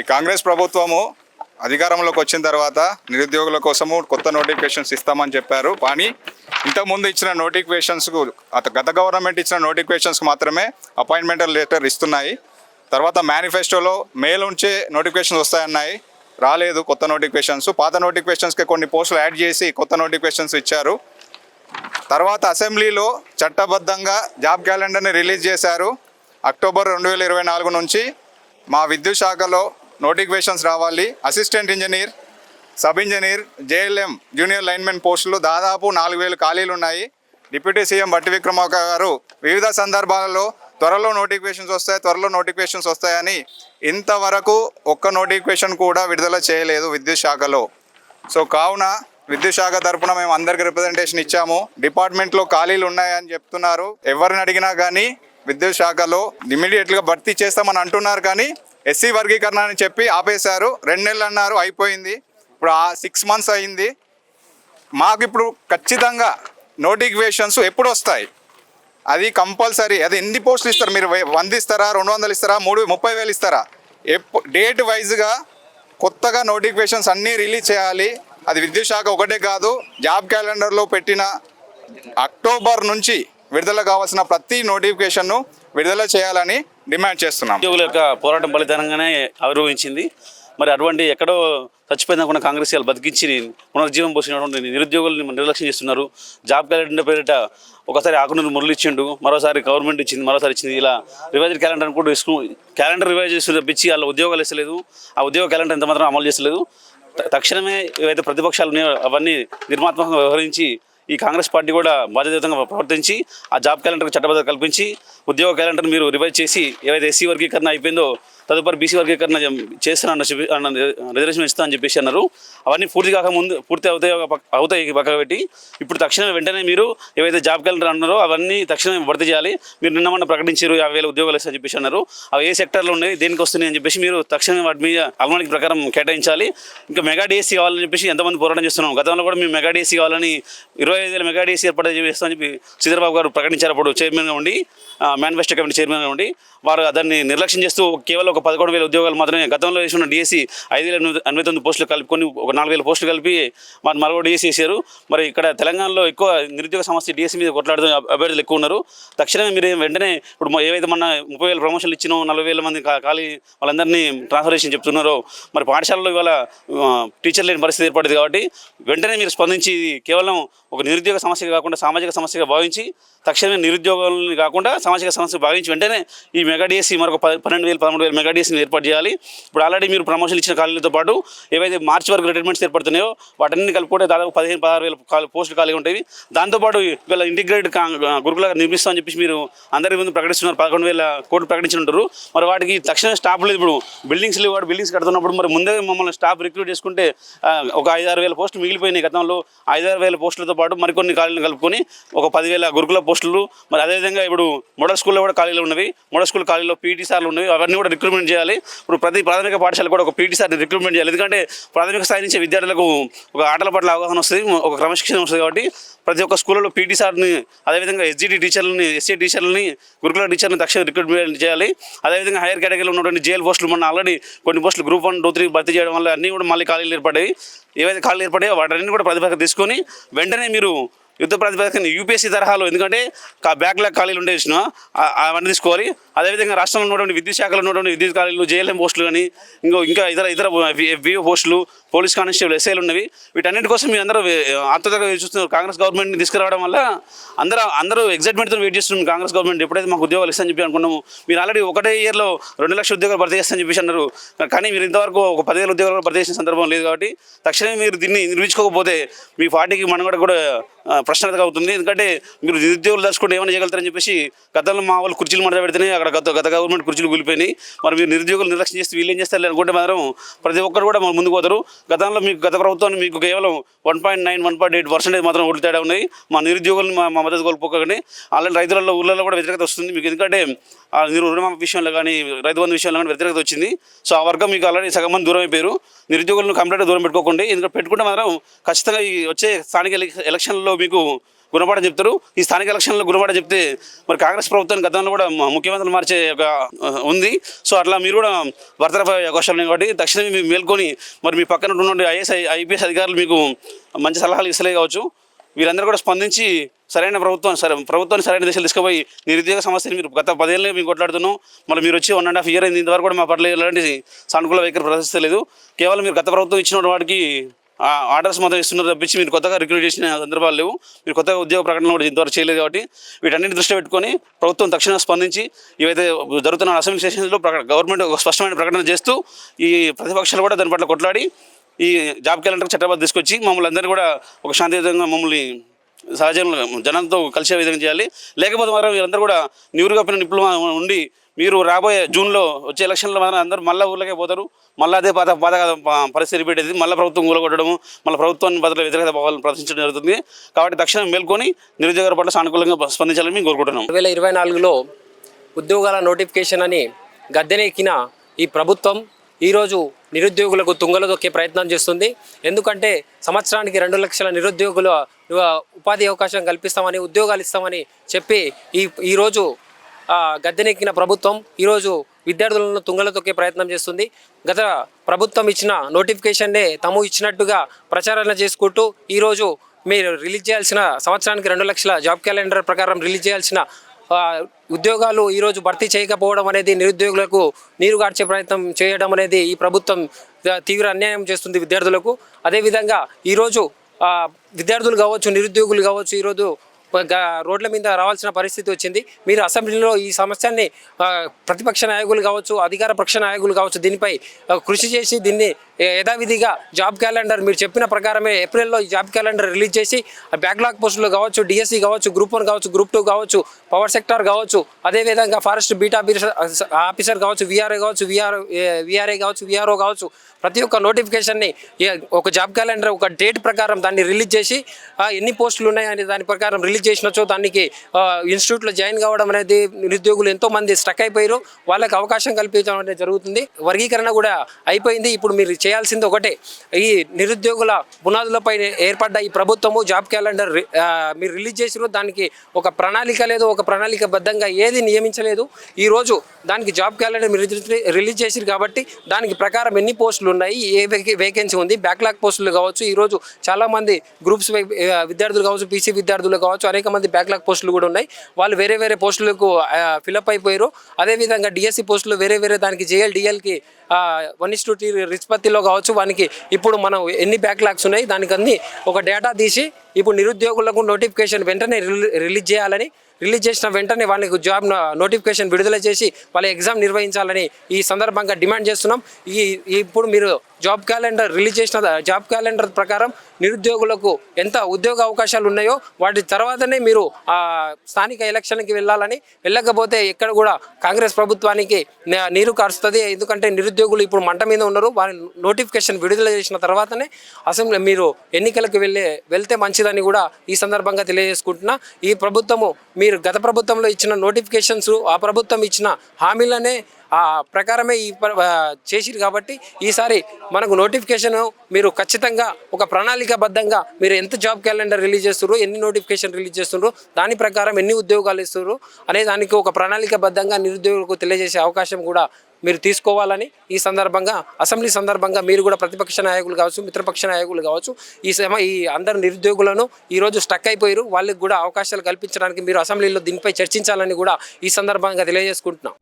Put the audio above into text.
ఈ కాంగ్రెస్ ప్రభుత్వము అధికారంలోకి వచ్చిన తర్వాత నిరుద్యోగుల కోసము కొత్త నోటిఫికేషన్స్ ఇస్తామని చెప్పారు. కానీ ఇంతకుముందు ఇచ్చిన నోటిఫికేషన్స్కు గత గవర్నమెంట్ ఇచ్చిన నోటిఫికేషన్స్కి మాత్రమే అపాయింట్మెంట్ లెటర్ ఇస్తున్నాయి. తర్వాత మేనిఫెస్టోలో మే నుంచే నోటిఫికేషన్స్ వస్తాయన్నాయి. రాలేదు కొత్త నోటిఫికేషన్స్. పాత నోటిఫికేషన్స్కి కొన్ని పోస్టులు యాడ్ చేసి కొత్త నోటిఫికేషన్స్ ఇచ్చారు. తర్వాత అసెంబ్లీలో చట్టబద్ధంగా జాబ్ క్యాలెండర్ని రిలీజ్ చేశారు. అక్టోబర్ రెండు వేల ఇరవై నాలుగు నుంచి మా విద్యుత్ శాఖలో నోటిఫికేషన్స్ రావాలి. Assistant engineer sub engineer JLM junior linemen పోస్టులు దాదాపు నాలుగు వేలు ఖాళీలు ఉన్నాయి. డిప్యూటీ సీఎం బట్టి విక్రమార్క గారు వివిధ సందర్భాలలో త్వరలో నోటిఫికేషన్స్ వస్తాయి త్వరలో నోటిఫికేషన్స్ వస్తాయని ఇంతవరకు ఒక్క నోటిఫికేషన్ కూడా విడుదల చేయలేదు విద్యుత్ శాఖలో. సో కావున విద్యుత్ శాఖ తరపున మేము అందరికి రిప్రజెంటేషన్ ఇచ్చాము. డిపార్ట్మెంట్లో ఖాళీలు ఉన్నాయని చెప్తున్నారు. ఎవరిని అడిగినా కానీ విద్యుత్ శాఖలో ఇమీడియట్గా భర్తీ చేస్తామని అంటున్నారు కానీ ఎస్సీ వర్గీకరణ అని చెప్పి ఆపేశారు. రెండు నెలలు అన్నారు అయిపోయింది. ఇప్పుడు ఆ సిక్స్ మంత్స్ అయింది. మాకు ఇప్పుడు ఖచ్చితంగా నోటిఫికేషన్స్ ఎప్పుడు వస్తాయి? అది కంపల్సరీ. అది ఎన్ని పోస్టులు ఇస్తారు? మీరు వంద ఇస్తారా? రెండు వందలు ఇస్తారా? మూడు ముప్పై వేలు ఇస్తారా? ఎప్పు డేట్ వైజ్గా కొత్తగా నోటిఫికేషన్స్ అన్నీ రిలీజ్ చేయాలి. అది విద్యుత్ శాఖ ఒకటే కాదు. జాబ్ క్యాలెండర్లో పెట్టిన అక్టోబర్ నుంచి విడుదల కావాల్సిన ప్రతి నోటిఫికేషన్ను విడుదల చేయాలని డిమాండ్ చేస్తున్నాం. ఉద్యోగుల యొక్క పోరాటం ఫలితంగానే ఆవిర్భవించింది. మరి అటువంటి ఎక్కడో చచ్చిపోయిందనుకున్న కాంగ్రెస్ వాళ్ళు బతికించి పునర్జీవం పోసినటువంటి నిరుద్యోగులను నిర్లక్ష్యం చేస్తున్నారు. జాబ్ క్యాలెండర్ పేరిట ఒకసారి ఆకునూరు మురళిచ్చిండు మరోసారి గవర్నమెంట్ ఇచ్చింది మరోసారి ఇచ్చింది. ఇలా రివైజ్డ్ క్యాలెండర్ కూడా ఇస్తూ క్యాలెండర్ రివైజ్ చేసి తప్పించి వాళ్ళ ఉద్యోగాలు ఇస్తలేదు ఆ ఉద్యోగ క్యాలెండర్ ఎంత మాత్రం అమలు చేస్తలేదు. తక్షణమే ఏవైతే ప్రతిపక్షాలు ఉన్నాయో అవన్నీ నిర్మాత్మకంగా వ్యవహరించి ఈ కాంగ్రెస్ పార్టీ కూడా బాధ్యతంగా ప్రవర్తించి ఆ జాబ్ క్యాలెండర్కి చట్టబద్ధత కల్పించి ఉద్యోగ క్యాలెండర్ మీరు రివైజ్ చేసి ఏవైతే ఎస్సీ వర్గీకరణ అయిపోయిందో తదుపరి బీసీ వర్గీకరణ చేస్తానన్న చెప్పి- అన్న రిజర్వేషన్ ఇస్తా అని చెప్పేసి అన్నారు. అవన్నీ పూర్తి కాక ముందు పూర్తి అవుతాయి పక్క- అవుతాయి పక్కన పెట్టి. ఇప్పుడు తక్షణమే వెంటనే మీరు ఏవైతే జాబ్ క్యాలెండర్ అన్నారో అవన్నీ తక్షణమే భర్తీ చేయాలి. మీరు నిన్న మొన్న ప్రకటించారు యాభై వేల ఉద్యోగాలు ఇస్తా చెప్పేసి అన్నారు. అవి ఏ సెక్టర్లో ఉన్నాయి దేనికి వస్తున్నాయి అని చెప్పేసి మీరు తక్షణమే వాటి మీద అవమానికి ప్రకారం కేటాయించాలి. ఇంకా మెగా డిఎస్సీ కావాలని చెప్పేసి ఎంతమంది పోరాటం చేస్తున్నాం. గతంలో కూడా మేము మెగా డిఎస్సీ కావాలని ఇరవై ఐదు వేల మెగా డిఎస్సీ ఏర్పాటు చేస్తామని చెప్పి సీధర్బాబు గారు ప్రకటించారు అప్పుడు చైర్మన్గా ఉండి. మేనిఫెస్టో కమిటీ చైర్మన్గా ఉండి వారు దాన్ని నిర్లక్ష్యం చేస్తూ కేవలం ఒక పదకొండు వేల ఉద్యోగాలు మాత్రమే గతంలో వేసిన డిఎస్సి ఐదు వేల ఎనభై తొమ్మిది పోస్టులు కలుపుకొని ఒక నాలుగు వేల పోస్టులు కలిపి మరి మరో డిఎస్సీ వేశారు మరి ఇక్కడ తెలంగాణలో ఎక్కువ నిరుద్యోగ సమస్య డిఎస్సీ మీద కొట్లాడుతున్న అభ్యర్థులు ఎక్కువ ఉన్నారు. తక్షణమే మీరు వెంటనే ఇప్పుడు ఏవైతే మన ముప్పై వేల ప్రమోషన్లు ఇచ్చినో నలభై వేల మంది ఖాళీ వాళ్ళందరినీ ట్రాన్స్ఫర్మేషన్ చెప్తున్నారో మరి పాఠశాలలో ఇవాళ టీచర్ లేని పరిస్థితి ఏర్పడింది కాబట్టి వెంటనే మీరు స్పందించి కేవలం ఒక నిరుద్యోగ సమస్య కాకుండా సామాజిక సమస్యగా భావించి తక్షణమే నిరుద్యోగాలని కాకుండా సామాజిక సమస్య భావించి వెంటనే ఈ మెగా డిఎస్సీ మరొక పన్నెండు వేలు పదమూడు వేల మెగా డిఎస్సీని ఏర్పాటు చేయాలి. ఇప్పుడు ఆల్రెడీ మీరు ప్రమోషన్ ఇచ్చిన ఖాళీలతో పాటు ఏవైతే మార్చి వరకు రిటైర్మెంట్స్ ఏర్పడుతున్నాయో వాటన్ని కలుపుకుంటే దాదాపు పదిహేను పదహారు వేల ఖాళీ పోస్టులు ఖాళీ ఉంటాయి. దాంతోపాటు వీళ్ళ ఇంటిగ్రేటెడ్ గురుకుల నిర్మిస్తామని చెప్పేసి మీరు అందరి ముందు ప్రకటిస్తున్నారు. పదకొండు వేల కోట్లు ప్రకటించుంటారు మరి వాటికి తక్షణ స్టాప్ లేదు. ఇప్పుడు బిల్డింగ్స్ లేవు వాడు బిల్డింగ్స్ కడుతున్నప్పుడు మరి ముందే మమ్మల్ని స్టాఫ్ రిక్రూట్ చేసుకుంటే ఒక ఐదారు వేల పోస్టులు మిగిలిపోయినాయి గతంలో. ఐదారు వేల పోస్టులతో పాటు మరికొన్ని ఖాళీలను కలుపుకొని ఒక పదివేల గురుకుల పోస్టులు పోస్టులు మరి అదేవిధంగా ఇప్పుడు మోడల్ స్కూల్లో కూడా ఖాళీలు ఉన్నవి. మోడల్ స్కూల్ ఖాళీలో పీటీ సార్లు ఉన్నవి. అవన్నీ కూడా రిక్రూట్మెంట్ చేయాలి. ఇప్పుడు ప్రతి ప్రాథమిక పాఠశాల కూడా ఒక పీటీ సార్ని రిక్రూట్మెంట్ చేయాలి. ఎందుకంటే ప్రాథమిక స్థాయి నుంచి విద్యార్థులకు ఒక ఆటల పట్ల అవగాహన వస్తుంది ఒక క్రమశిక్షణ వస్తుంది కాబట్టి ప్రతి ఒక్క స్కూల్లో పీటీ సార్ని అదేవిధంగా ఎస్జిటి టీచర్లని ఎస్సీ టీచర్లని గురుకుల టీచర్ని తక్షణ రిక్రూట్మెంట్ చేయాలి. అదేవిధంగా హైయర్ కేటగిరీలో ఉన్నటువంటి జేఎల్ పోస్టులు మొన్న ఆల్రెడీ కొన్ని పోస్టులు గ్రూప్ వన్ టూ త్రీ భర్తీ చేయడం వల్ల అన్నీ కూడా మళ్ళీ ఖాళీలు ఏర్పడ్డాయి. ఏవైతే ఖాళీలు ఏర్పడాయో వాటన్ని కూడా ప్రతిభ తీసుకొని వెంటనే మీరు యుద్ధ ప్రాతిపదికన యూపీఎస్సీ తరహాలో ఎందుకంటే బ్యాక్లాగ్ ఖాళీలు ఉండే చూసిన అవన్నీ తీసుకోవాలి. అదేవిధంగా రాష్ట్రంలో ఉన్నటువంటి విద్యుత్ శాఖలో ఉన్నటువంటి విద్యుత్ ఖాళీలు జేఎల్ఎం పోస్టులు కానీ ఇంకో ఇంకా ఇతర ఇతర విఓ పోస్టులు పోలీస్ కానిస్టేబుల్ ఎస్ఐలు ఉన్నవి. వీటన్నిటి కోసం మీ అందరూ ఆత్మతగా చూస్తున్నారు. కాంగ్రెస్ గవర్నమెంట్ని తీసుకురావడం వల్ల అందరూ అందరూ ఎగ్జైట్మెంట్తో వెయిట్ చేస్తున్నాం కాంగ్రెస్ గవర్నమెంట్ ఎప్పుడైతే మాకు ఉద్యోగాలు ఇస్తామని చెప్పి అనుకున్నాము మీరు ఆల్రెడీ ఒకటే ఇయర్లో రెండు లక్షల ఉద్యోగాలు భర్తీ చేస్తామని చెప్పేసి అన్నారు. కానీ మీరు ఇంతవరకు ఒక పదివేల ఉద్యోగాలు భర్తీ చేసిన సందర్భం లేదు కాబట్టి తక్షణమే మీరు దీన్ని నిర్మించుకోకపోతే మీ పార్టీకి మనగడ కూడా ప్రశ్నార్థకం అవుతుంది. ఎందుకంటే మీరు నిరుద్యోగులు దర్చుకుంటే ఏమైనా చేయగలుగుతారని చెప్పేసి గతంలో మా వాళ్ళు కుర్చీలు మడత పెడితేనే అక్కడ గత గత గవర్నమెంట్ కుర్చీలు కూలిపోయినాయి. మరి మీరు నిరుద్యోగులు నిర్లక్ష్యం చేస్తే వీళ్ళు ఏం చేస్తారు అనుకుంటే మాత్రం ప్రతి ఒక్కరు కూడా మన ముందుకు పోతారు. గతంలో మీకు గత ప్రభుత్వాన్ని మీకు కేవలం one point nine one point eight percentage మాత్రం ఓట్లు తేడా ఉన్నాయి. మా నిరుద్యోగులను మా మద్దతు కోల్పోకండి. అలాంటి రైతులలో ఊళ్ళలో కూడా వ్యతిరేకత వస్తుంది. మీకు ఎందుకంటే మీరు రుణమాఫీ విషయంలో కానీ రైతు బంధు విషయంలో కానీ వ్యతిరేకత వచ్చింది. సో ఆ వర్గం మీకు ఆల్రెడీ సగం మంది దూరం అయిపోయారు. నిరుద్యోగులను కంప్లీట్గా దూరం పెట్టుకోకండి. ఎందుకంటే పెట్టుకుంటే మాత్రం ఖచ్చితంగా ఈ వచ్చే స్థానిక ఎలక్- ఎలక్షన్లో మీకు మీకు గుణపాఠం చెప్తారు. ఈ స్థానిక ఎలక్షన్లో గుణపాఠం చెప్తే మరి కాంగ్రెస్ ప్రభుత్వం గతంలో కూడా ముఖ్యమంత్రులు మార్చే ఒక ఉంది. సో అట్లా మీరు కూడా బర్తరపోయే అవకాశం ఉన్నాయి కాబట్టి తక్షణమే మీరు మేల్కొని మరి మీ పక్కన ఉన్నటువంటి ఐఏఎస్ ఐపీఎస్ అధికారులు మీకు మంచి సలహాలు ఇస్తలే కావచ్చు. వీరందరూ కూడా స్పందించి సరైన ప్రభుత్వం సరే ప్రభుత్వాన్ని సరైన దిశలు తీసుకుపోయి నిరుద్యోగ సమస్యని మీరు గత పదేళ్ళే మేము కొట్లాడుతున్నాం. మళ్ళీ మీరు వచ్చి వన్ అండ్ హాఫ్ ఇయర్ అయింది ఇంతవరకు కూడా మా పట్ల ఎలాంటి సానుకూల వైఖరి ప్రదర్శిస్తలేదు. కేవలం మీరు గత ప్రభుత్వం ఇచ్చిన వాటికి ఆర్డర్స్ మాత్రం ఇస్తున్నారు తప్పించి మీరు కొత్తగా రిక్రూట్ చేసిన సందర్భాలు లేవు. మీరు కొత్తగా ఉద్యోగ ప్రకటన కూడా ఇంతవరకు చేయలేదు కాబట్టి వీటన్నిటి దృష్టి పెట్టుకొని ప్రభుత్వం తక్షణ స్పందించి ఏవైతే జరుగుతున్న అసెంబ్లీ సెషన్స్లో గవర్నమెంట్ ఒక స్పష్టమైన ప్రకటన చేస్తూ ఈ ప్రతిపక్షాలు కూడా దాని పట్ల కొట్లాడి ఈ జాబ్ క్యాలెండర్ చట్టబద్ధ తీసుకొచ్చి మమ్మల్ని అందరూ కూడా ఒక శాంతియుతంగా మమ్మల్ని సహజంగా జనంతో కలిసే విధంగా చేయాలి. లేకపోతే మరి వీరందరూ కూడా నీరుగా పిన్న డిప్లొమా ఉండి మీరు రాబోయే జూన్లో వచ్చే ఎలక్షన్లో మాత్రం అందరూ మళ్ళీ ఊళ్ళకే పోతారు. మళ్ళీ అదే బాధ బాధ పరిస్థితి రిపీట్ అయింది మళ్ళీ ప్రభుత్వం కూలగొట్టడము మళ్ళీ ప్రభుత్వాన్ని బదులు వ్యతిరేకత భావాలను ప్రదర్శించడం జరుగుతుంది. కాబట్టి తక్షణం మేల్కొని నిరుద్యోగ పట్ల సానుకూలంగా స్పందించాలని మేము కోరుకుంటున్నాం. రెండు వేల ఇరవై నాలుగులో ఉద్యోగాల నోటిఫికేషన్ అని గద్దెనెక్కిన ఈ ప్రభుత్వం ఈరోజు నిరుద్యోగులకు తుంగలు దొక్కే ప్రయత్నం చేస్తుంది. ఎందుకంటే సంవత్సరానికి రెండు లక్షల నిరుద్యోగుల ఉపాధి అవకాశం కల్పిస్తామని ఉద్యోగాలు ఇస్తామని చెప్పి ఈ ఈరోజు గద్దెనెక్కిన ప్రభుత్వం ఈరోజు విద్యార్థులను తుంగల తొక్కే ప్రయత్నం చేస్తుంది. గత ప్రభుత్వం ఇచ్చిన నోటిఫికేషన్నే తాము ఇచ్చినట్టుగా ప్రచారణ చేసుకుంటూ ఈరోజు మీరు రిలీజ్ చేయాల్సిన సంవత్సరానికి రెండు లక్షల జాబ్ క్యాలెండర్ ప్రకారం రిలీజ్ చేయాల్సిన ఉద్యోగాలు ఈరోజు భర్తీ చేయకపోవడం అనేది నిరుద్యోగులకు నీరు గార్చే ప్రయత్నం చేయడం అనేది ఈ ప్రభుత్వం తీవ్ర అన్యాయం చేస్తుంది విద్యార్థులకు. అదేవిధంగా ఈరోజు విద్యార్థులు కావచ్చు నిరుద్యోగులు కావచ్చు ఈరోజు రోడ్ల మీద రావాల్సిన పరిస్థితి వచ్చింది. మీరు అసెంబ్లీలో ఈ సమస్యని ప్రతిపక్ష నాయకులు కావచ్చు అధికార పక్ష నాయకులు కావచ్చు దీనిపై కృషి చేసి దీన్ని యథావిధిగా జాబ్ క్యాలెండర్ మీరు చెప్పిన ప్రకారమే ఏప్రిల్లో ఈ జాబ్ క్యాలెండర్ రిలీజ్ చేసి బ్యాక్లాగ్ పోస్టులు కావచ్చు డిఎస్సి కావచ్చు గ్రూప్ వన్ కావచ్చు గ్రూప్ టూ కావచ్చు పవర్ సెక్టార్ కావచ్చు అదేవిధంగా ఫారెస్ట్ బీటా ఆఫీసర్ ఆఫీసర్ కావచ్చు విఆర్ఏ కావచ్చు విఆర్ విఆర్ఏ కావచ్చు విఆర్ఓ కావచ్చు ప్రతి ఒక్క నోటిఫికేషన్ని ఏ- ఒక జాబ్ క్యాలెండర్ ఒక డేట్ ప్రకారం దాన్ని రిలీజ్ చేసి ఎన్ని పోస్టులు ఉన్నాయని దాని ప్రకారం రిలీజ్ చేసినచో దానికి ఇన్స్టిట్యూట్లో జాయిన్ కావడం అనేది నిరుద్యోగులు ఎంతో మంది అయిపోయారు. వాళ్ళకి అవకాశం కల్పించడం అనేది జరుగుతుంది. వర్గీకరణ కూడా అయిపోయింది. ఇప్పుడు మీరు చేయాల్సింది ఒకటే. ఈ నిరుద్యోగుల పునాదులపై ఏర్పడ్డ ఈ ప్రభుత్వము జాబ్ క్యాలెండర్ మీరు రిలీజ్ చేసిరు దానికి ఒక ప్రణాళిక లేదు ఒక ప్రణాళికబద్ధంగా ఏది నియమించలేదు. ఈ రోజు దానికి జాబ్ క్యాలెండర్ మీరు రిలీజ్- రిలీజ్ చేసిరు కాబట్టి దానికి ప్రకారం ఎన్ని పోస్టులు ఉన్నాయి. ఏ వేకెన్సీ ఉంది. బ్యాక్లాగ్ పోస్టులు కావచ్చు. ఈరోజు చాలామంది గ్రూప్స్ విద్యార్థులు కావచ్చు పీసీ విద్యార్థులు కావచ్చు అనేక మంది బ్యాక్లాగ్ పోస్టులు కూడా ఉన్నాయి. వాళ్ళు వేరే వేరే పోస్టులకు ఫిలప్ అయిపోయారు. అదేవిధంగా డిఎస్సి పోస్టులు వేరే వేరే దానికి జేఎల్ డిఎల్కి వన్ ఇస్ టూ టీ రిస్పత్తిలో కావచ్చు. వానికి ఇప్పుడు మనం ఎన్ని బ్యాక్లాగ్స్ ఉన్నాయి? దానికి అన్ని ఒక డేటా తీసి ఇప్పుడు నిరుద్యోగులకు నోటిఫికేషన్ వెంటనే రిలీ- రిలీజ్ చేయాలని రిలీజ్ చేసిన వెంటనే వాళ్ళకి జాబ్ నోటిఫికేషన్ విడుదల చేసి వాళ్ళ ఎగ్జామ్ నిర్వహించాలని ఈ సందర్భంగా డిమాండ్ చేస్తున్నాం. ఈ ఈ- ఇప్పుడు మీరు జాబ్ క్యాలెండర్ రిలీజ్ చేసిన జాబ్ క్యాలెండర్ ప్రకారం నిరుద్యోగులకు ఎంత ఉద్యోగ అవకాశాలు ఉన్నాయో వాటి తర్వాతనే మీరు స్థానిక ఎలక్షన్కి వెళ్ళాలని వెళ్ళకపోతే ఎక్కడ కూడా కాంగ్రెస్ ప్రభుత్వానికి నీరు కారుస్తుంది. ఎందుకంటే నిరుద్యోగులు ఇప్పుడు మంట మీద ఉన్నారు. వారి నోటిఫికేషన్ విడుదల చేసిన తర్వాతనే అసెంబ్లీ మీరు ఎన్నికలకు వెళ్ళే వెళ్తే మంచిదని కూడా ఈ సందర్భంగా తెలియజేసుకుంటున్నా. ఈ ప్రభుత్వము మీరు గత ప్రభుత్వంలో ఇచ్చిన నోటిఫికేషన్స్ ఆ ప్రభుత్వం ఇచ్చిన హామీలనే ఆ ప్రకారమే ఈ చేసిరు కాబట్టి ఈసారి మనకు నోటిఫికేషన్ మీరు ఖచ్చితంగా ఒక ప్రణాళికాబద్ధంగా మీరు ఎంత జాబ్ క్యాలెండర్ రిలీజ్ చేస్తున్నారు ఎన్ని నోటిఫికేషన్ రిలీజ్ చేస్తున్నారు దాని ప్రకారం ఎన్ని ఉద్యోగాలు ఇస్తున్నారు అనే దానికి ఒక ప్రణాళికాబద్ధంగా నిరుద్యోగులకు తెలియజేసే అవకాశం కూడా మీరు తీసుకోవాలని ఈ సందర్భంగా అసెంబ్లీ సందర్భంగా మీరు కూడా ప్రతిపక్ష నాయకులు కావచ్చు మిత్రపక్ష నాయకులు కావచ్చు ఈ సమ ఈ అందరు నిరుద్యోగులను ఈరోజు స్టక్ అయిపోయారు వాళ్ళకి కూడా అవకాశాలు కల్పించడానికి మీరు అసెంబ్లీలో దీనిపై చర్చించాలని కూడా ఈ సందర్భంగా తెలియజేసుకుంటున్నాం.